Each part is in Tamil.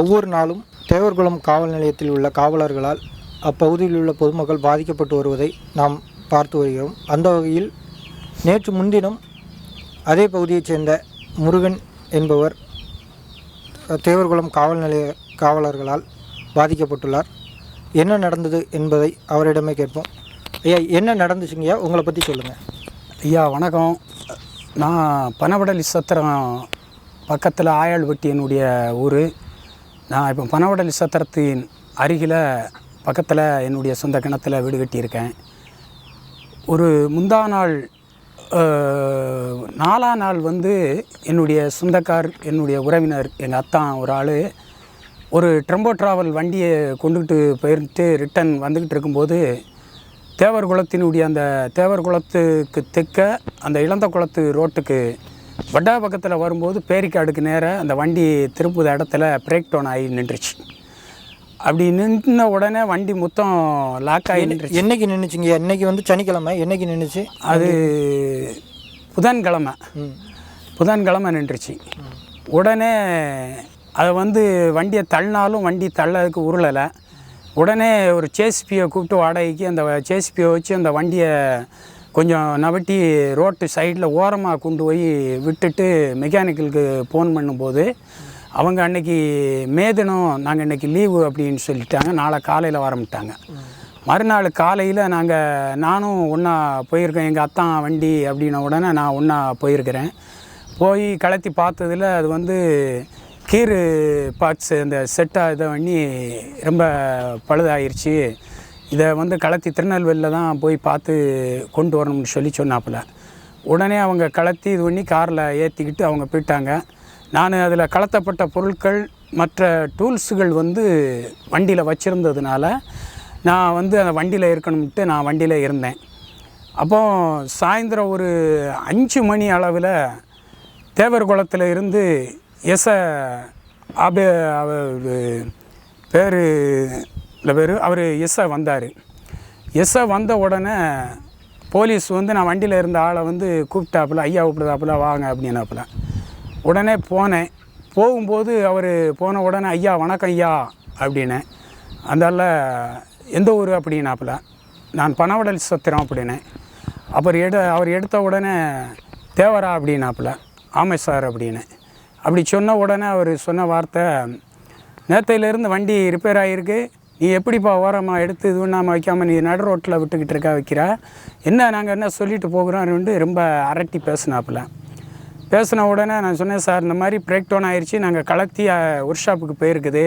ஒவ்வொரு நாளும் தேவர்குளம் காவல் நிலையத்தில் உள்ள காவலர்களால் அப்பகுதியில் உள்ள பொதுமக்கள் பாதிக்கப்பட்டு வருவதை நாம் பார்த்து வருகிறோம். அந்த வகையில் நேற்று முன்தினம் அதே பகுதியைச் சேர்ந்த முருகன் என்பவர் தேவர்குளம் காவல் நிலைய காவலர்களால் பாதிக்கப்பட்டுள்ளார். என்ன நடந்தது என்பதை அவரிடமே கேட்போம். ஐயா என்ன நடந்துச்சுங்கய்யா உங்களை பற்றி சொல்லுங்கள் ஐயா வணக்கம். நான் பனவடலி சத்திரம் பக்கத்தில் ஆயாள்வட்டி என்னுடைய ஊர். நான் இப்போ பனவடல் சத்திரத்தின் அருகில் பக்கத்தில் என்னுடைய சொந்த கிணத்துல வீடு கட்டியிருக்கேன். ஒரு முந்தா நாள் நாலா நாள் வந்து என்னுடைய சொந்தக்கார் என்னுடைய உறவினர் எங்கள் அத்தான் ஒரு ஆள் ஒரு ட்ரம்போ ட்ராவல் வண்டியை கொண்டுக்கிட்டு போயிட்டு ரிட்டன் வந்துக்கிட்டு இருக்கும்போது தேவர் குளத்தினுடைய அந்த தேவர் குளத்துக்கு தெற்க அந்த இளந்த குளத்து ரோட்டுக்கு வட்டா பக்கத்தில் வரும்போது பேரிக்காடுக்கு நேராக அந்த வண்டி திருப்புத இடத்துல பிரேக் டவுன் ஆகி நின்றுச்சு. அப்படி நின்ன உடனே வண்டி மொத்தம் லாக் ஆகி நின்றுச்சு. என்னைக்கு நின்றுச்சுங்கய்யா இன்னைக்கு வந்து சனிக்கிழமை என்னைக்கு நின்றுச்சு அது புதன்கிழமை. புதன்கிழமை நின்றுச்சு. உடனே அதை வந்து வண்டியை தள்ளினாலும் வண்டி தள்ளதுக்கு உருளலை. உடனே ஒரு சேசிபியை கூப்பிட்டு வாடகைக்கு அந்த சேசிபியை வச்சு அந்த வண்டியை கொஞ்சம் நவட்டி ரோட்டு சைடில் ஓரமாக கொண்டு போய் விட்டுட்டு மெக்கானிக்கலுக்கு ஃபோன் பண்ணும்போது அவங்க அன்னைக்கு மே தினம் நாங்கள் இன்னைக்கு லீவு அப்படின்னு சொல்லிட்டாங்க. நாளை காலையில் வரமிட்டாங்க மறுநாள் காலையில் நாங்கள் நானும் ஒன்றா போயிருக்கேன் எங்கள் அத்தான் வண்டி அப்படின்ன உடனே நான் ஒன்றா போயிருக்கிறேன். போய் கலத்தி பார்த்ததில் அது வந்து கீறு பார்ட்ஸ் அந்த செட்டாக இதை பண்ணி ரொம்ப பழுதாயிருச்சு. இதை வந்து கலத்தி திருநெல்வேலியில் தான் போய் பார்த்து கொண்டு வரணும்னு சொல்லி சொன்னாப்புல. உடனே அவங்க கலத்தி இது பண்ணி காரில் ஏற்றிக்கிட்டு அவங்க போயிட்டாங்க. நான் அதில் கலத்தப்பட்ட பொருட்கள் மற்ற டூல்ஸுகள் வந்து வண்டியில் வச்சுருந்ததுனால நான் வந்து அந்த வண்டியில் இருக்கணும்ட்டு நான் வண்டியில் இருந்தேன். அப்போ சாயந்தரம் ஒரு அஞ்சு மணி அளவில் தேவர் குளத்தில் இருந்து எஸ் அபே பேர் பேர் அவர் எஸ்ஸை வந்தார். எஸ்ஸை வந்த உடனே போலீஸ் வந்து நான் வண்டியில் இருந்த ஆளை வந்து கூப்பிட்டாப்புல ஐயா கூப்பிடுதாப்புல வாங்க அப்படின்னாப்புல. உடனே போனேன். போகும்போது அவர் போன உடனே ஐயா வணக்கம் ஐயா அப்படின்னேன் அந்தால எந்த ஊர்? அப்படின்னாப்புல. நான் பணவடல் சத்திரம் அப்படின்னேன் அப்புறம் எடு அவர் எடுத்த உடனே தேவரா அப்படின்னாப்புல. ஆமை சார் அப்படின்னு. அப்படி சொன்ன உடனே அவர் சொன்ன வார்த்தை நேற்றையிலேருந்து வண்டி ரிப்பேர் ஆகிருக்கு நீ எப்படிப்பா ஓரமாக எடுத்து இது பண்ணாமல் வைக்காமல் நீ நடு ரோட்டில் விட்டுக்கிட்டு இருக்கா வைக்கிறா? என்ன நாங்கள் என்ன சொல்லிட்டு போகிறோம்னு ரொம்ப அரட்டி பேசினாப்புல. பேசின உடனே நான் சொன்னேன் சார் இந்த மாதிரி பிரேக் டவுன் ஆயிடுச்சு நாங்கள் கலத்தி ஒர்க் ஷாப்புக்கு போயிருக்குது.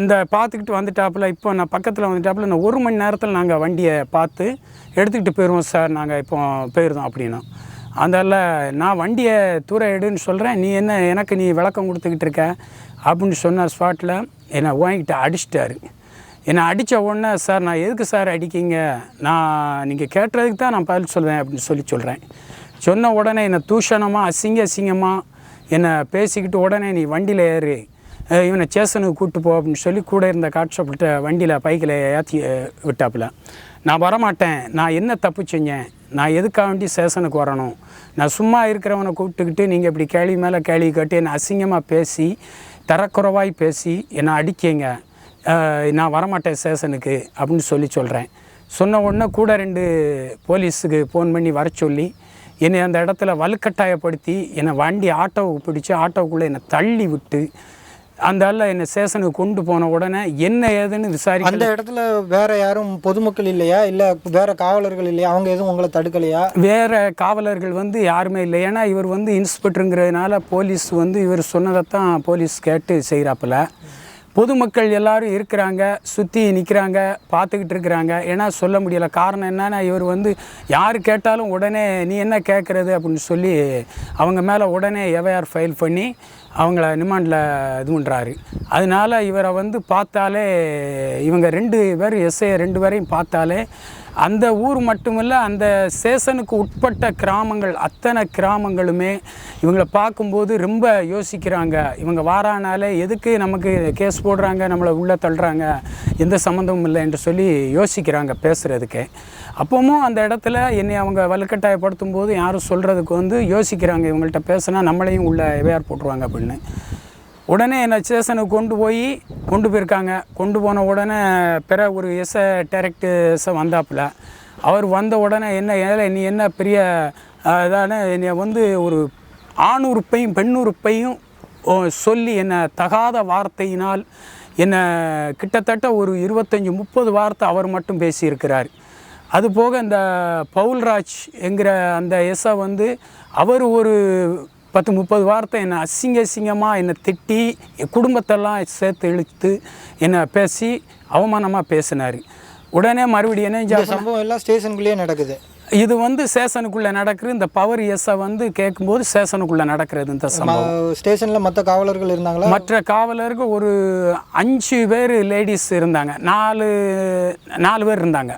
இந்த பார்த்துக்கிட்டு வந்துட்டாப்புல. இப்போ நான் பக்கத்தில் வந்துட்டாப்புல. இந்த ஒரு மணி நேரத்தில் நாங்கள் வண்டியை பார்த்து எடுத்துக்கிட்டு போயிடுவோம் சார். நாங்கள் இப்போ போயிருந்தோம் அப்படின்னா. அதனால் நான் வண்டியை தூர எடுன்னு சொல்கிறேன் நீ என்ன எனக்கு நீ விளக்கம் கொடுத்துக்கிட்டு இருக்க? அப்படின்னு சொன்ன ஸ்பாட்டில் என்னை வாங்கிட்டு அடிச்சிட்டாரு. என்னை அடித்த உடனே சார் நான் எதுக்கு சார் அடிக்கீங்க? நான் நீங்கள் கேட்டதுக்கு தான் நான் பதில் சொல்வேன் அப்படின்னு சொல்லி சொல்கிறேன் சொன்ன உடனே என்னை தூஷணமாக அசிங்க அசிங்கமாக என்னை பேசிக்கிட்டு உடனே நீ வண்டியில் ஏறு. இவனை ஸ்டேஷனுக்கு கூப்பிட்டு போ அப்படின்னு சொல்லி கூட இருந்த காட்சப்பிட்ட வண்டியில் பைக்கில் ஏற்றி விட்டாப்புல. நான் வரமாட்டேன். நான் என்ன தப்பு செஞ்சேன்? நான் எதுக்காக வேண்டி சேசனுக்கு வரணும்? நான் சும்மா இருக்கிறவனை கூப்பிட்டுக்கிட்டு நீங்கள் இப்படி கேள்வி மேலே கேள்வி கேட்டு என்னை அசிங்கமாக பேசி தரக்குறைவாய் பேசி என்னை அடிக்கீங்க. நான் வரமாட்டேன் ஸ்டேஷனுக்கு அப்படின்னு சொல்லி சொல்கிறேன் சொன்ன உடனே கூட ரெண்டு போலீஸுக்கு ஃபோன் பண்ணி வர சொல்லி என்னை அந்த இடத்துல வலுக்கட்டாயப்படுத்தி என்னை வண்டி ஆட்டோவுக்கு பிடிச்சி ஆட்டோவுக்குள்ளே என்னை தள்ளி விட்டு அந்த ஆள் என்னை ஸ்டேஷனுக்கு கொண்டு போன உடனே என்ன ஏதுன்னு விசாரிக்க அந்த இடத்துல வேற யாரும் பொதுமக்கள் இல்லையா? இல்லை வேற காவலர்கள் இல்லையா? அவங்க எதுவும் உங்களை தடுக்கலையா? வேற காவலர்கள் வந்து யாருமே இல்லை. ஏன்னா இவர் வந்து இன்ஸ்பெக்டருங்கிறதுனால போலீஸ் வந்து இவர் சொன்னதைத்தான் போலீஸ் கேட்டு செய்கிறாப்புல பொதுமக்கள் எல்லாரும் இருக்கிறாங்க சுற்றி நிற்கிறாங்க பார்த்துக்கிட்டு இருக்கிறாங்க. ஏன்னா சொல்ல முடியலை. காரணம் என்னன்னா இவர் வந்து யார் கேட்டாலும் உடனே நீ என்ன கேட்குறது அப்படின்னு சொல்லி அவங்க மேலே உடனே எஃப்ஐஆர் ஃபைல் பண்ணி அவங்கள நிமாண்டில் இது பண்ணுறாரு அதனால இவரை வந்து பார்த்தாலே இவங்க ரெண்டு பேர் எஸ்ஐ ரெண்டு பேரையும் பார்த்தாலே அந்த ஊர் மட்டுமில்ல அந்த சேசனுக்கு உட்பட்ட கிராமங்கள் அத்தனை கிராமங்களுமே இவங்களை பார்க்கும்போது ரொம்ப யோசிக்கிறாங்க. இவங்க வாரானாலே எதுக்கு நமக்கு கேஸ் போடுறாங்க நம்மளை உள்ளே தள்ளுறாங்க எந்த சம்மந்தமும் இல்லை என்று சொல்லி யோசிக்கிறாங்க பேசுகிறதுக்கு அப்பவும் அந்த இடத்துல என்னை அவங்க வலுக்கட்டாயப்படுத்தும் போது யாரும் சொல்கிறதுக்கு வந்து யோசிக்கிறாங்க. இவங்கள்ட்ட பேசுனா நம்மளையும் உள்ள எவையார் போட்டுருவாங்க அப்படின்னு. உடனே என்னை ஸ்டேஷனுக்கு கொண்டு போய் கொண்டு போயிருக்காங்க. கொண்டு போன உடனே பிற ஒரு எஸ்ஐ டேரக்ட் எஸ்ஐ வந்தாப்புல. அவர் வந்த உடனே என்ன ஏழை நீ என்ன பெரிய இதான என்னை வந்து ஒரு ஆணுறுப்பையும் பெண்ணுறுப்பையும் சொல்லி என்னை தகாத வார்த்தையினால் என்னை கிட்டத்தட்ட ஒரு இருபத்தஞ்சி முப்பது வார்த்தை அவர் மட்டும் பேசியிருக்கிறார். அதுபோக இந்த பவுல்ராஜ் என்கிற அந்த எஸ்ஸை வந்து அவர் ஒரு பத்து முப்பது வார்த்தை என்னை அசிங்க அசிங்கமாக என்னை திட்டி என் குடும்பத்தெல்லாம் சேர்த்து இழுத்து என்னை பேசி அவமானமாக பேசினார். உடனே மறுபடியும் என்ன சம்பவம் எல்லாம் ஸ்டேஷனுக்குள்ளேயே நடக்குது. இது வந்து ஸ்டேஷனுக்குள்ளே நடக்குது. இந்த பவர் எஸ்ஸை வந்து கேட்கும்போது ஸ்டேஷனுக்குள்ளே நடக்கிறது இந்த சம்பவம். ஸ்டேஷனில் மற்ற காவலர்கள் இருந்தாங்களா? மற்ற காவலருக்கு ஒரு அஞ்சு பேர் லேடிஸ் இருந்தாங்க. நாலு நாலு பேர் இருந்தாங்க.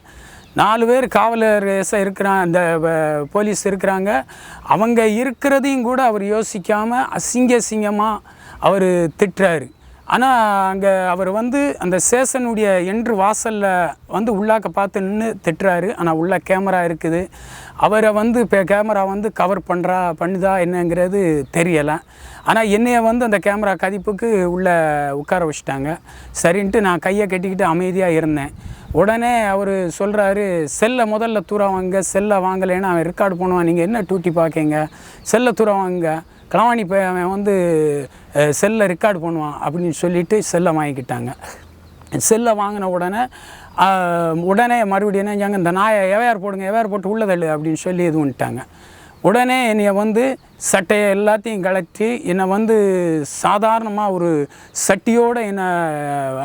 நாலு பேர் காவலர் எஸ்ஐ இருக்கிறான் இந்த வ- போலீஸ் இருக்கிறாங்க. அவங்க இருக்கிறதையும் கூட அவர் யோசிக்காமல் அசிங்க அசிங்கமாக அவர் திட்டுறாரு. ஆனால் அங்கே அவர் வந்து அந்த சேஷனுடைய என்று வாசலில் வந்து உள்ளாக்க பார்த்து நின்று திட்டுறாரு. ஆனால் உள்ள கேமரா இருக்குது. அவரை வந்து இப்போ கேமரா வந்து கவர் பண்ணுறா பண்ணுதா என்னங்கிறது தெரியலை. ஆனால் என்னையை வந்து அந்த கேமரா கதிப்புக்கு உள்ளே உட்கார வச்சுட்டாங்க. சரின்ட்டு நான் கையை கட்டிக்கிட்டு அமைதியாக இருந்தேன். உடனே அவர் சொல்கிறாரு செல்லை முதல்ல தூரம் வாங்க செல்லை வாங்கலைன்னா அவன் ரெக்கார்டு பண்ணுவான் நீங்கள் என்ன டூட்டி பார்க்கீங்க? செல்லை தூரம் வாங்க. களவாணி போய் அவன் வந்து செல்லை ரெக்கார்டு பண்ணுவான் அப்படின்னு சொல்லிட்டு செல்லை வாங்கிக்கிட்டாங்க. செல்லை வாங்கின உடனே உடனே மறுபடியும் என்ன செஞ்சாங்க இந்த நாயை எவையார் போடுங்க எவையார் போட்டு உள்ள தள்ளு அப்படின்னு சொல்லி இது பண்ணிட்டாங்க. உடனே என்னை வந்து சட்டையை எல்லாத்தையும் கலட்டி என்னை வந்து சாதாரணமாக ஒரு சட்டியோடு என்னை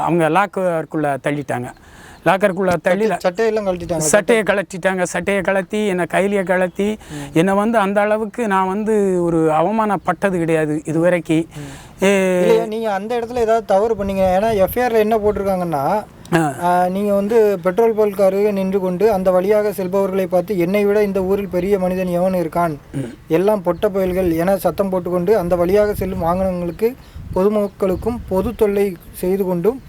அவங்க லாக்கருக்குள்ளே தள்ளிட்டாங்க. லாக்கருக்குள்ளே தள்ளி சட்டையெல்லாம் கழட்டிட்டாங்க சட்டையை கலட்டிட்டாங்க சட்டையை கலத்தி என்னை கையிலேயே கலத்தி என்னை வந்து அந்த அளவுக்கு நான் வந்து ஒரு அவமானப்பட்டது கிடையாது இது வரைக்கும் ஏ, இல்லையா நீங்கள் அந்த இடத்துல ஏதாவது தவறு பண்ணீங்க. ஏன்னா எஃப்ஐஆரில் என்ன போட்டிருக்காங்கன்னா. நீங்கள் வந்து பெட்ரோல் பல்க் அருகே நின்று கொண்டு அந்த வழியாக செல்பவர்களை பார்த்து என்னை விட இந்த ஊரில் பெரிய மனிதன் எவன் இருக்கான்? எல்லாம் பொட்ட பயல்கள் என சத்தம் போட்டுக்கொண்டு அந்த வழியாக செல்லும் வாகனங்களுக்கு பொதுமக்களுக்கும் பொது தொல்லை செய்து கொண்டும்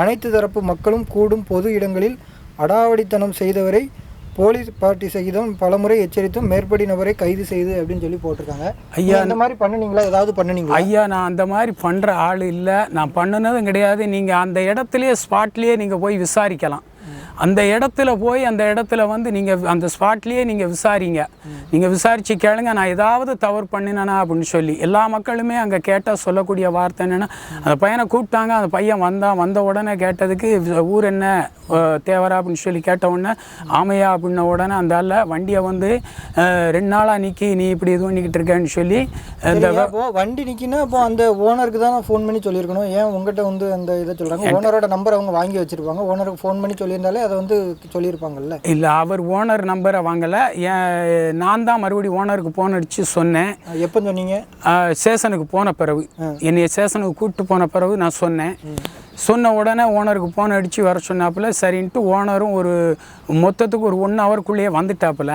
அனைத்து தரப்பு மக்களும் கூடும் பொது இடங்களில் அடாவடித்தனம் செய்தவரை போலீஸ் பார்ட்டி சகிதம் பலமுறை எச்சரித்தும் மேற்படி நபரை கைது செய்து அப்படின்னு சொல்லி போட்டிருக்காங்க. ஐயா இந்த மாதிரி பண்ணுனீங்களா? ஏதாவது பண்ணுனீங்களா? ஐயா நான் அந்த மாதிரி பண்ணுற ஆள் இல்லை. நான் பண்ணினதும் கிடையாது. நீங்கள் அந்த இடத்துலையே ஸ்பாட்லேயே நீங்கள் போய் விசாரிக்கலாம். அந்த இடத்துல போய் அந்த இடத்துல வந்து நீங்கள் அந்த ஸ்பாட்லேயே நீங்கள் விசாரிங்க. நீங்கள் விசாரித்து கேளுங்க நான் ஏதாவது தவறு பண்ணினேனா அப்படின்னு சொல்லி. எல்லா மக்களுமே அங்கே கேட்டால் சொல்லக்கூடிய வார்த்தை என்னென்னா அந்த பையனை கூப்பிட்டாங்க அந்த பையன் வந்தான் வந்த உடனே கேட்டதுக்கு "வி- ஊர் என்ன தேவரா? அப்படின்னு சொல்லி கேட்ட உடனே ஆமையா? அப்படின்ன உடனே அந்த ஆள வண்டியை வந்து ரெண்டு நாளாக நிற்கி நீ இப்படி இது பண்ணிக்கிட்டு இருக்கேன்னு சொல்லி இந்த வண்டி நிக்கினா அப்போ அந்த ஓனருக்கு தான் ஃபோன் பண்ணி சொல்லியிருக்கணும். ஏன் உங்ககிட்ட வந்து அந்த இதை சொல்றாங்க? ஓனரோட நம்பர் அவங்க வாங்கி வச்சிருப்பாங்க. ஓனருக்கு ஃபோன் பண்ணி சொல்லியிருந்தாலே அதை வந்து சொல்லியிருப்பாங்கல்ல? இல்லை அவர் ஓனர் நம்பரை வாங்கலை. நான் தான் மறுபடியும் ஓனருக்கு ஃபோன் அடித்து சொன்னேன். எப்போ சொன்னீங்க? ஸ்டேஷனுக்கு போன பிறகு என்னைய ஸ்டேஷனுக்கு கூப்பிட்டு போன பிறகு நான் சொன்னேன். சொன்ன உடனே ஓனருக்கு ஃபோன் அடித்து வர சொன்னாப்புல சரின்ட்டு ஓனரும் ஒரு மொத்தத்துக்கு ஒரு ஒன் ஹவருக்குள்ளேயே வந்துட்டாப்புல.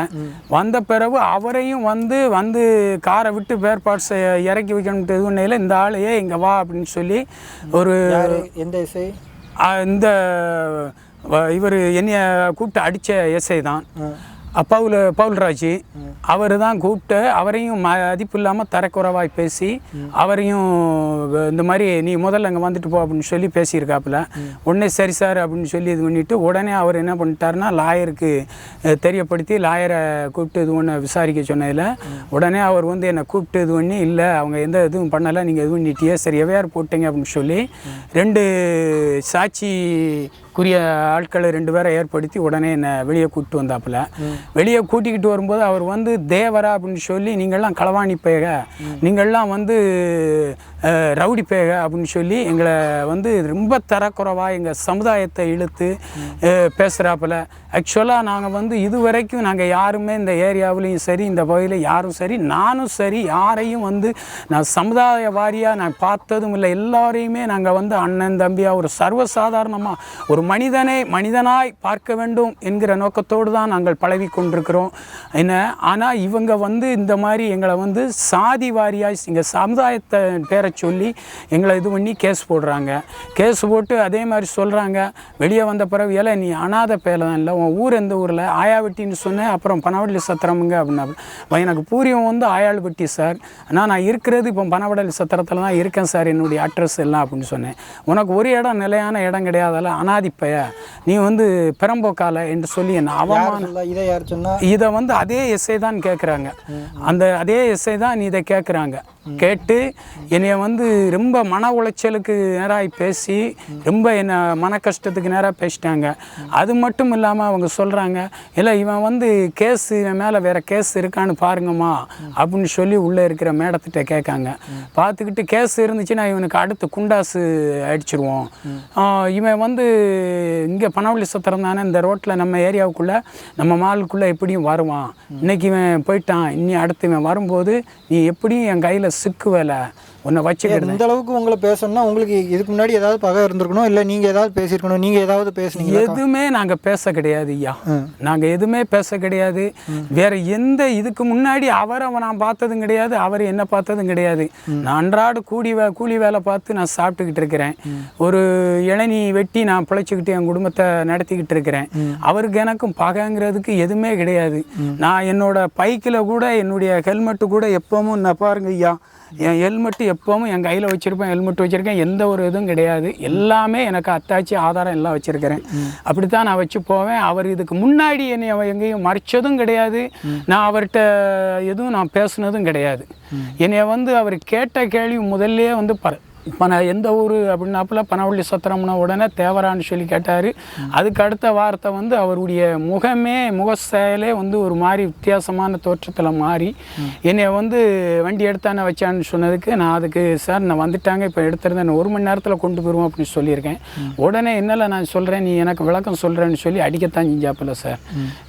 வந்த பிறகு அவரையும் வந்து வந்து காரை விட்டு பேர் பார்ட்ஸை இறக்கி வைக்கணும்ட்டு பண்ணையில் இந்த ஆளையே இங்கே வா அப்படின்னு சொல்லி ஒரு எந்த இசை? இந்த இவர் என்னைய கூப்பிட்டு அடித்த எஸ்ஐ தான். பவுல் பவுல்ராஜ் அவர் தான் கூப்பிட்டு அவரையும் மதிப்பு இல்லாமல் தரக்குறைவாய் பேசி அவரையும் இந்த மாதிரி நீ முதல்ல அங்கே வந்துட்டு போ அப்படின்னு சொல்லி பேசியிருக்காப்புல. உடனே சரி சார் அப்படின்னு சொல்லி இது பண்ணிவிட்டு உடனே அவர் என்ன பண்ணிட்டாருன்னா லாயருக்கு தெரியப்படுத்தி லாயரை கூப்பிட்டு இது ஒன்று விசாரிக்க சொன்னதில் உடனே அவர் வந்து என்னை கூப்பிட்டு இது பண்ணி இல்லை அவங்க எந்த இதுவும் பண்ணலை நீங்கள் இது பண்ணிட்டியே சரி எவையார் போட்டீங்க? அப்படின்னு சொல்லி ரெண்டு சாட்சிக்குரிய ஆட்களை ரெண்டு பேரை ஏற்படுத்தி உடனே என்னை வெளியே கூப்பிட்டு வந்தாப்புல. வெளியே கூட்டிக்கிட்டு வரும்போது அவர் வந்து தேவரா அப்படின்னு சொல்லி நீங்கள்லாம் களவாணி பேக நீங்கள்லாம் வந்து ரவுடி பேக அப்படின்னு சொல்லி எங்களை வந்து ரொம்ப தரக்குறைவாக எங்கள் சமுதாயத்தை இழுத்து பேசுகிறாப்புல ஆக்சுவலாக நாங்கள் வந்து இது வரைக்கும் நாங்கள் யாருமே இந்த ஏரியாவிலையும் சரி இந்த பகுதியில் யாரும் சரி நானும் சரி யாரையும் வந்து நான் சமுதாய வாரியாக நான் பார்த்ததும் இல்லை. எல்லாரையுமே நாங்கள் வந்து அண்ணன் தம்பியாக ஒரு சர்வசாதாரணமாக ஒரு மனிதனை மனிதனாய் பார்க்க வேண்டும் என்கிற நோக்கத்தோடு தான் நாங்கள் பழகி கொண்டிருக்கிறோம் என்ன? ஆனால் இவங்க வந்து இந்த மாதிரி எங்களை வந்து சாதி வாரியாய் எங்கள் சமுதாயத்தை பேரை சொல்லி எங்களை இது பண்ணி கேஸ் போடுறாங்க. கேஸ் போட்டு அதே மாதிரி சொல்கிறாங்க வெளியே வந்த பிறகு ஏல நீ அனாதை பேல தான் இல்லை. உன் ஊர் எந்த ஊரில்? ஆயாவட்டின்னு சொன்னேன். அப்புறம் பனவடலி சத்திரமுங்க அப்படின்னா "அப்ப எனக்கு பூரியம் வந்து ஆயாள்பட்டி சார். ஆனால் நான் இருக்கிறது இப்போ பனவடலி சத்திரத்தில் தான் இருக்கேன் சார். என்னுடைய அட்ரஸ் எல்லாம் அப்படின்னு சொன்னேன். உனக்கு ஒரு இடம் நிலையான இடம் கிடையாதல்ல அனாதிப்பைய. நீ வந்து பெரம்போக்கால என்று சொல்லி என்ன அவமான சொல்ல இதை யார் சொன்னா? இதை வந்து அதே எஸ்ஐ தான் கேட்குறாங்க அந்த அதே எஸ்ஐ தான் இதை கேட்குறாங்க கேட்டு என்னைய வந்து ரொம்ப மன உளைச்சலுக்கு நேராக பேசி ரொம்ப என்னை மன கஷ்டத்துக்கு நேராக பேசிட்டாங்க. அது மட்டும் இல்லாமல் அவங்க சொல்கிறாங்க இல்லை இவன் வந்து கேஸ் இவன் மேலே வேறு கேஸ் இருக்கான்னு பாருங்கம்மா அப்படின்னு சொல்லி உள்ளே இருக்கிற மேடத்திட்ட கேட்காங்க. பார்த்துக்கிட்டு கேஸ் இருந்துச்சுன்னா இவனுக்கு அடுத்து குண்டாசு அடிச்சிருவோம். இவன் வந்து இங்கே பனவள்ளி சத்திரம் தானே இந்த ரோட்டில் நம்ம ஏரியாவுக்குள்ளே நம்ம மாலுக்குள்ளே எப்படியும் வருவான். இன்னைக்கு இவன் போயிட்டான் இனி அடுத்து இவன் வரும்போது நீ எப்படியும் என் கையில் சிக்குவேல. உன்னை வச்சுக்கிட்டு இந்த அளவுக்கு உங்களை பேசணும்னா உங்களுக்கு இதுக்கு முன்னாடி ஏதாவது பகை இருந்திருக்கணும் இல்லை நீங்க ஏதாவது பேசியிருக்கணும் நீங்க ஏதாவது பேசுனீங்களா? எதுவுமே நாங்கள் பேச கிடையாது ஐயா. நாங்கள் எதுவுமே பேச கிடையாது. வேற எந்த இதுக்கு முன்னாடி அவரை நான் பார்த்ததும் கிடையாது அவர் என்ன பார்த்ததும் கிடையாது. நான் அன்றாட கூடி வே கூலி வேலை பார்த்து நான் சாப்பிட்டுக்கிட்டு இருக்கிறேன். ஒரு இளநீ வெட்டி நான் பிழைச்சிக்கிட்டு என் குடும்பத்தை நடத்திக்கிட்டு இருக்கிறேன். அவருக்கு எனக்கும் பகைங்கிறதுக்கு எதுவுமே கிடையாது. நான் என்னோட பைக்கில் கூட என்னுடைய ஹெல்மெட்டு கூட எப்பவும் நான் பாருங்க ஐயா. என் ஹெல்மெட்டு எப்பவும் என் கையில் வச்சுருப்பேன் ஹெல்மெட் வச்சுருக்கேன் எந்த ஒரு இதுவும் கிடையாது. எல்லாமே எனக்கு அத்தாச்சி ஆதாரம் எல்லாம் வச்சுருக்கிறேன். அப்படித்தான் நான் வச்சு போவேன். அவர் இதுக்கு முன்னாடி என்னை எங்கேயும் மறைச்சதும் கிடையாது. நான் அவர்கிட்ட எதுவும் நான் பேசுனதும் கிடையாது. என்னைய வந்து அவர் கேட்ட கேள்வி முதல்லே வந்து ப பண எந்த ஊர் அப்படின்னாப்புல பனவள்ளி சத்திரம்னா உடனே தேவரான்னு சொல்லி கேட்டார். அதுக்கு அடுத்த வார்த்தை வந்து அவருடைய முகமே முக செயலே வந்து ஒரு மாதிரி வித்தியாசமான தோற்றத்தில் மாறி என்னை வந்து வண்டி எடுத்தானே வச்சான்னு சொன்னதுக்கு நான் அதுக்கு சார் நான் வந்துட்டாங்க இப்போ எடுத்திருந்தேன் ஒரு மணி நேரத்தில் கொண்டு போயிடுவோம் அப்படின்னு சொல்லியிருக்கேன். உடனே என்னல நான் சொல்கிறேன் நீ எனக்கு விளக்கம் சொல்கிறேன்னு சொல்லி அடிக்கத்தான் செஞ்சாப்புல சார்.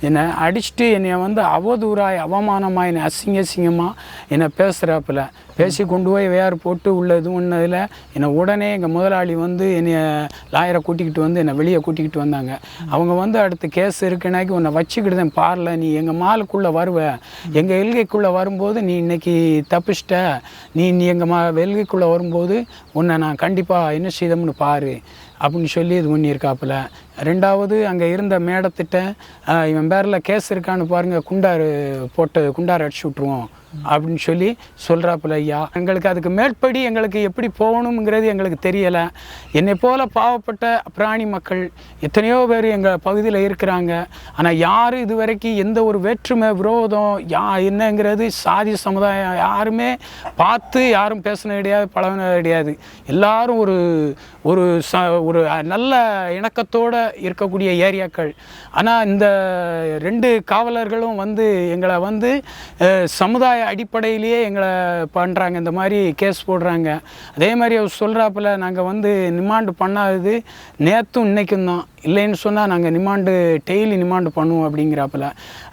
என்னை அடிச்சுட்டு என்னை வந்து அவதூறாய் அவமானமாக என்னை அசிங்க அசிங்கமாக என்னை பேசுகிறாப்புல பேசி கொண்டு போய் வேறு போட்டு உள்ள இது பண்ணதில் என்னை உடனே எங்கள் முதலாளி வந்து என்னை லாயரை கூட்டிக்கிட்டு வந்து என்னை வெளியே கூட்டிக்கிட்டு வந்தாங்க. அவங்க வந்து அடுத்து கேஸ் இருக்குனாக்கி உன்னை வச்சுக்கிட்டுதான் பாரில் நீ எங்கள் மாலுக்குள்ளே வருவ. எங்கள் எல்கைக்குள்ளே வரும்போது நீ இன்னைக்கு தப்பிச்சிட்ட. நீ நீ எங்கள் மா எல்கைக்குள்ளே வரும்போது உன்னை நான் கண்டிப்பாக என்ன செய்தோம்னு பாரு. அப்படின்னு சொல்லி இது பண்ணியிருக்காப்புல. ரெண்டாவது அங்கே இருந்த மேடத்திட்ட இவன் பேரில் கேஸ் இருக்கான்னு பாருங்கள் குண்டார் போட்டு குண்டார் அடிச்சு விட்ருவோம் அப்படின்னு சொல்லி சொல்கிறாப்புல ஐயா எங்களுக்கு அதுக்கு மேற்படி எங்களுக்கு எப்படி போகணுங்கிறது எங்களுக்கு தெரியலை. என்னை போல் பாவப்பட்ட பிராணி மக்கள் எத்தனையோ பேர் எங்கள் பகுதியில் இருக்கிறாங்க. ஆனால் யார் இது வரைக்கும் எந்த ஒரு வேற்றுமை விரோதம் யா என்னங்கிறது சாதி சமுதாயம் யாருமே பார்த்து யாரும் பேசினது கிடையாது பழகின கிடையாது. எல்லாரும் ஒரு ஒரு ச ஒரு நல்ல இணக்கத்தோடு இருக்கக்கூடிய ஏரியாக்கள். ஆனால் இந்த ரெண்டு காவலர்களும் வந்து எங்களை வந்து சமுதாய அடிப்படையிலேயே எங்களை பண்ணுறாங்க இந்த மாதிரி கேஸ் போடுறாங்க. அதே மாதிரி அவர் சொல்கிறாப்புல நாங்கள் வந்து நிமாண்டு பண்ணாதது நேற்றும் இன்றைக்கும் தான் இல்லைன்னு சொன்னால் நாங்கள் நிமாண்டு டெய்லி நிமாண்டு பண்ணுவோம் அப்படிங்கிறாப்புல.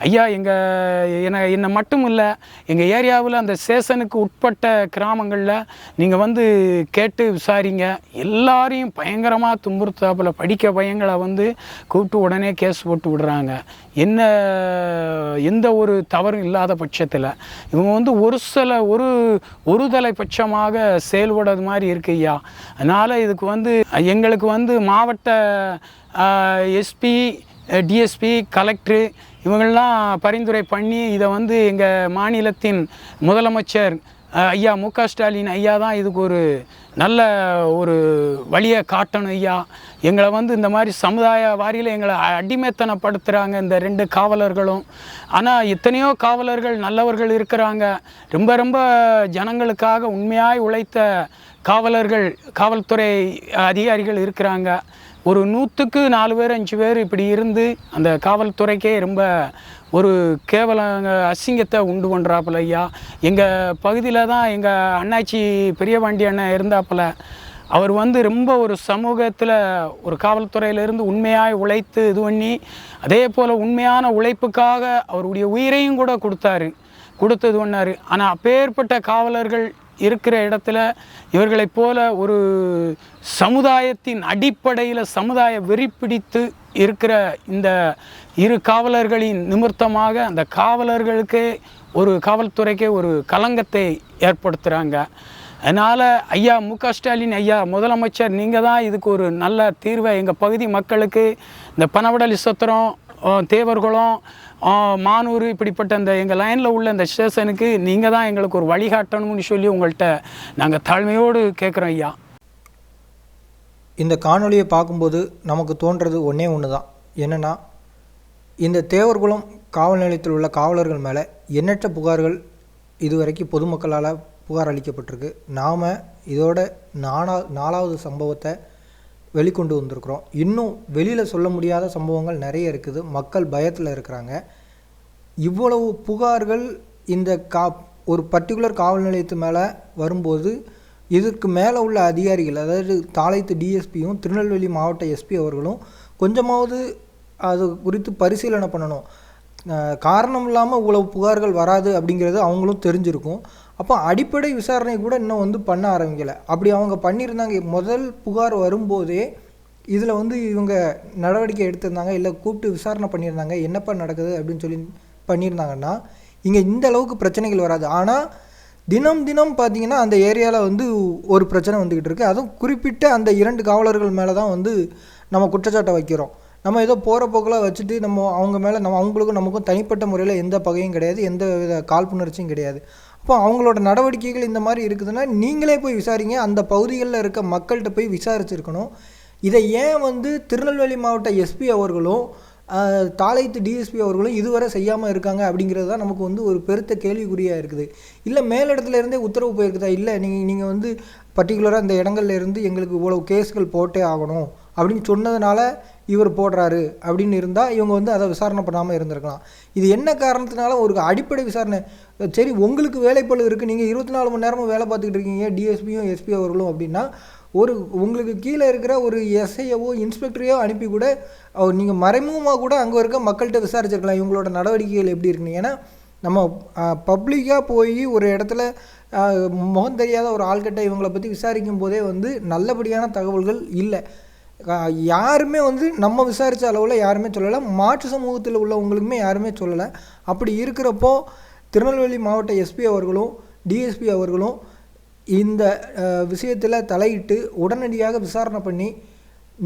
ஐயா எங்கள் என்ன என்னை மட்டும் இல்லை எங்கள் ஏரியாவில் அந்த சேசனுக்கு உட்பட்ட கிராமங்களில் நீங்கள் வந்து கேட்டு விசாரிங்க. எல்லாரையும் பயங்கரமாக துன்புறுத்தாப்புல படிக்க பையங்களை வந்து கூப்பிட்டு உடனே கேஸ் போட்டு விடுறாங்க. என்ன எந்த ஒரு தவறும் இல்லாத பட்சத்தில். இவங்க வந்து ஒரு சில ஒரு ஒரு தலைபட்சமாக செயல்படுறது மாதிரி இருக்கு ஐயா. அதனால் இதுக்கு வந்து எங்களுக்கு வந்து மாவட்ட எஸ்பி டிஎஸ்பி கலெக்டரு இவங்கள்லாம் பரிந்துரை பண்ணி இதை வந்து எங்கள் மாநிலத்தின் முதலமைச்சர் ஐயா மு க ஸ்டாலின் ஐயா தான் இதுக்கு ஒரு நல்ல ஒரு வழியை காட்டணும் ஐயா. எங்களை வந்து இந்த மாதிரி சமுதாய வாரியில் எங்களை அடிமைத்தனப்படுத்துகிறாங்க இந்த ரெண்டு காவலர்களும். ஆனால் எத்தனையோ காவலர்கள் நல்லவர்கள் இருக்கிறாங்க. ரொம்ப ரொம்ப ஜனங்களுக்காக உண்மையாய் உழைத்த காவலர்கள் காவல்துறை அதிகாரிகள் இருக்கிறாங்க. ஒரு நூற்றுக்கு நாலு பேர் அஞ்சு பேர் இப்படி இருந்து அந்த காவல்துறைக்கே ரொம்ப ஒரு கேவல அசிங்கத்தை உண்டு பண்ணுறாப்புல ஐயா. எங்கள் பகுதியில் தான் எங்கள் அண்ணாச்சி பெரியபாண்டி அண்ணன் இருந்தாப்புல அவர் வந்து ரொம்ப ஒரு சமூகத்தில் ஒரு காவல்துறையிலிருந்து உண்மையாக உழைத்து இது பண்ணி அதே போல் உண்மையான உழைப்புக்காக அவருடைய உயிரையும் கூட கொடுத்தாரு. கொடுத்தது ஒன்றாரு ஆனால் அப்பேற்பட்ட காவலர்கள் இருக்கிற இடத்துல இவர்களைப் போல ஒரு சமுதாயத்தின் அடிப்படையில் சமுதாய வெறி பிடித்து இருக்கிற இந்த இரு காவலர்களின் நிமித்தமாக அந்த காவலர்களுக்கு ஒரு காவல்துறைக்கே ஒரு களங்கத்தை ஏற்படுத்துகிறாங்க அதனால் ஐயா மு க ஸ்டாலின் ஐயா முதலமைச்சர் நீங்கள் தான் இதுக்கு ஒரு நல்ல தீர்வை எங்கள் பகுதி மக்களுக்கு இந்த பணவடலி சத்திரம் ஆ, தேவர்குளம் மானூர் இப்படிப்பட்ட இந்த எங்கள் லைனில் உள்ள இந்த ஸ்டேஷனுக்கு நீங்கள் தான் எங்களுக்கு ஒரு வழிகாட்டணும்னு சொல்லி உங்கள்கிட்ட நாங்கள் தாழ்மையோடு கேட்குறோம் ஐயா. இந்த காணொலியை பார்க்கும்போது நமக்கு தோன்றது ஒன்றே ஒன்று தான் என்னென்னா இந்த தேவர்குளம் காவல் நிலையத்தில் உள்ள காவலர்கள் மேலே எண்ணற்ற புகார்கள் இதுவரைக்கும் பொதுமக்களால் புகார் அளிக்கப்பட்டிருக்கு. நாம் இதோட நானா நாலாவது சம்பவத்தை வெளிக்கொண்டு வந்திருக்கிறோம். இன்னும் வெளியில் சொல்ல முடியாத சம்பவங்கள் நிறைய இருக்குது. மக்கள் பயத்தில் இருக்கிறாங்க. இவ்வளவு புகார்கள் இந்த கா ஒரு பர்டிகுலர் காவல் நிலையத்து மேலே வரும்போது இதற்கு மேலே உள்ள அதிகாரிகள் அதாவது தாளைத்து டிஎஸ்பியும் திருநெல்வேலி மாவட்ட எஸ்பி அவர்களும் கொஞ்சமாவது அது குறித்து பரிசீலனை பண்ணணும். காரணம் இல்லாமல் இவ்வளவு புகார்கள் வராது அப்படிங்கிறது அவங்களும் தெரிஞ்சிருக்கும். அப்போ அடிப்படை விசாரணை கூட இன்னும் வந்து பண்ண ஆரம்பிக்கலை. அப்படி அவங்க பண்ணியிருந்தாங்க. முதல் புகார் வரும்போதே இதில் வந்து இவங்க நடவடிக்கை எடுத்திருந்தாங்க இல்லை கூப்பிட்டு விசாரணை பண்ணியிருந்தாங்க என்னப்பா நடக்குது அப்படின்னு சொல்லி பண்ணியிருந்தாங்கன்னா இங்கே இந்த அளவுக்கு பிரச்சனைகள் வராது. ஆனால் தினம் தினம் பார்த்தீங்கன்னா அந்த ஏரியாவில் வந்து ஒரு பிரச்சனை வந்துக்கிட்டு இருக்குது அதுவும் குறிப்பிட்ட அந்த இரண்டு காவலர்கள் மேலே தான் வந்து நம்ம குற்றச்சாட்டை வைக்கிறோம். நம்ம ஏதோ போகிற போக்கில் வச்சுட்டு நம்ம அவங்க மேலே நம்ம அவங்களுக்கும் நமக்கும் தனிப்பட்ட முறையில் எந்த பகையும் கிடையாது. எந்த வித காழ்ப்புணர்ச்சியும் கிடையாது. இப்போ அவங்களோட நடவடிக்கைகள் இந்த மாதிரி இருக்குதுன்னா நீங்களே போய் விசாரிங்க. அந்த பகுதிகளில் இருக்க மக்கள்கிட்ட போய் விசாரிச்சிருக்கணும். இதை ஏன் வந்து திருநெல்வேலி மாவட்ட எஸ்பி அவர்களும் தாளைத்து டிஎஸ்பி அவர்களும் இதுவரை செய்யாமல் இருக்காங்க அப்படிங்கிறது தான் நமக்கு வந்து ஒரு பெருத்த கேள்விக்குறியாக இருக்குது. இல்லை மேலிடத்துலேருந்தே உத்தரவு போயிருக்குதா? இல்லை நீங்கள் நீங்கள் வந்து பர்டிகுலராக இந்த இடங்கள்ல இருந்து எங்களுக்கு இவ்வளோ கேஸ்கள் போட்டே ஆகணும் அப்படின்னு சொன்னதுனால இவர் போடுறாரு அப்படின்னு இருந்தால் இவங்க வந்து அதை விசாரணை பண்ணாமல் இருந்திருக்கலாம். இது என்ன காரணத்தினால ஒரு அடிப்படை விசாரணை. சரி உங்களுக்கு வேலைப்பளு இருக்குது நீங்கள் இருபத்தி நாலு மணி நேரமும் வேலை பார்த்துக்கிட்டு இருக்கீங்க. டிஎஸ்பியும் எஸ்பி அவர்களும் அப்படின்னா ஒரு உங்களுக்கு கீழே இருக்கிற ஒரு எஸ்ஐயவோ இன்ஸ்பெக்டரையோ அனுப்பி கூட நீங்கள் மறைமுகமாக கூட அங்கே இருக்க மக்கள்கிட்ட விசாரிச்சிருக்கலாம். இவங்களோட நடவடிக்கைகள் எப்படி இருக்குன்னு. ஏன்னா நம்ம பப்ளிக்காக போய் ஒரு இடத்துல முகம் தெரியாத ஒரு ஆள்கிட்ட இவங்களை பற்றி விசாரிக்கும் போதே வந்து நல்லபடியான தகவல்கள் இல்லை. யாருமே வந்து நம்ம விசாரித்த அளவில் யாருமே சொல்லலை. மாற்று சமூகத்தில் உள்ளவங்களுக்குமே யாருமே சொல்லலை. அப்படி இருக்கிறப்போ திருநெல்வேலி மாவட்ட எஸ்பி அவர்களும் டிஎஸ்பி அவர்களும் இந்த விஷயத்தில் தலையிட்டு உடனடியாக விசாரணை பண்ணி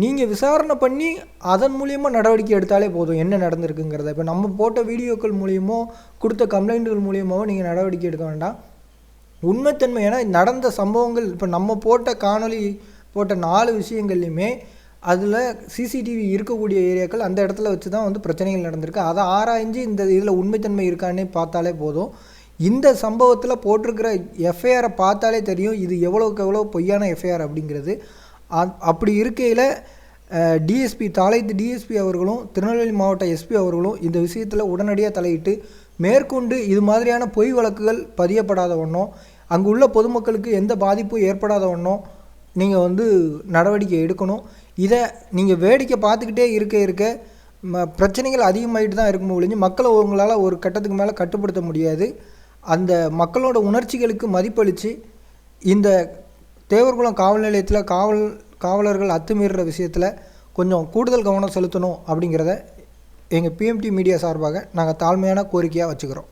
நீங்கள் விசாரணை பண்ணி அதன் மூலியமாக நடவடிக்கை எடுத்தாலே போதும். என்ன நடந்திருக்குங்கிறத. இப்போ நம்ம போட்ட வீடியோக்கள் மூலியமோ கொடுத்த கம்ப்ளைண்ட்டுகள் மூலியமாகவும் நீங்கள் நடவடிக்கை எடுக்க வேண்டாம். உண்மைத்தன்மை ஏன்னா நடந்த சம்பவங்கள் இப்போ நம்ம போட்ட காணொளி போட்ட நாலு விஷயங்கள்லையுமே அதில் சிசிடிவி இருக்கக்கூடிய ஏரியாக்கள் அந்த இடத்துல வச்சு தான் வந்து பிரச்சனைகள் நடந்திருக்கு. அதை ஆராய்ஞ்சு இந்த இதில் உண்மைத்தன்மை இருக்கான்னு பார்த்தாலே போதும். இந்த சம்பவத்தில் போட்டிருக்கிற எஃப்ஐஆரை பார்த்தாலே தெரியும் இது எவ்வளோக்கு எவ்வளோ பொய்யான எஃப்ஐஆர் அப்படிங்கிறது. அப்படி இருக்கையில் டிஎஸ்பி தாளைத்து டிஎஸ்பி அவர்களும் திருநெல்வேலி மாவட்ட எஸ்பி அவர்களும் இந்த விஷயத்தில் உடனடியாக தலையிட்டு மேற்கொண்டு இது மாதிரியான பொய் வழக்குகள் பதியப்படாத ஒன்றும் அங்குள்ள பொதுமக்களுக்கு எந்த பாதிப்பும் ஏற்படாத ஒன்றும் நீங்கள் வந்து நடவடிக்கை எடுக்கணும். இதை நீங்கள் வேடிக்கை பார்த்துக்கிட்டே இருக்க இருக்க ம பிரச்சனைகள் அதிகமாகிட்டு தான் இருக்கும் ஒழிஞ்சு மக்களை உங்களால் ஒரு கட்டத்துக்கு மேலே கட்டுப்படுத்த முடியாது. அந்த மக்களோட உணர்ச்சிகளுக்கு மதிப்பளித்து இந்த தேவர்குளம் காவல் நிலையத்தில் காவல் காவலர்கள் அத்துமீறுற விஷயத்தில் கொஞ்சம் கூடுதல் கவனம் செலுத்தணும் அப்படிங்கிறத எங்கள் பிஎம்டி மீடியா சார்பாக நாங்கள் தாழ்மையான கோரிக்கையாக வச்சுக்கிறோம்.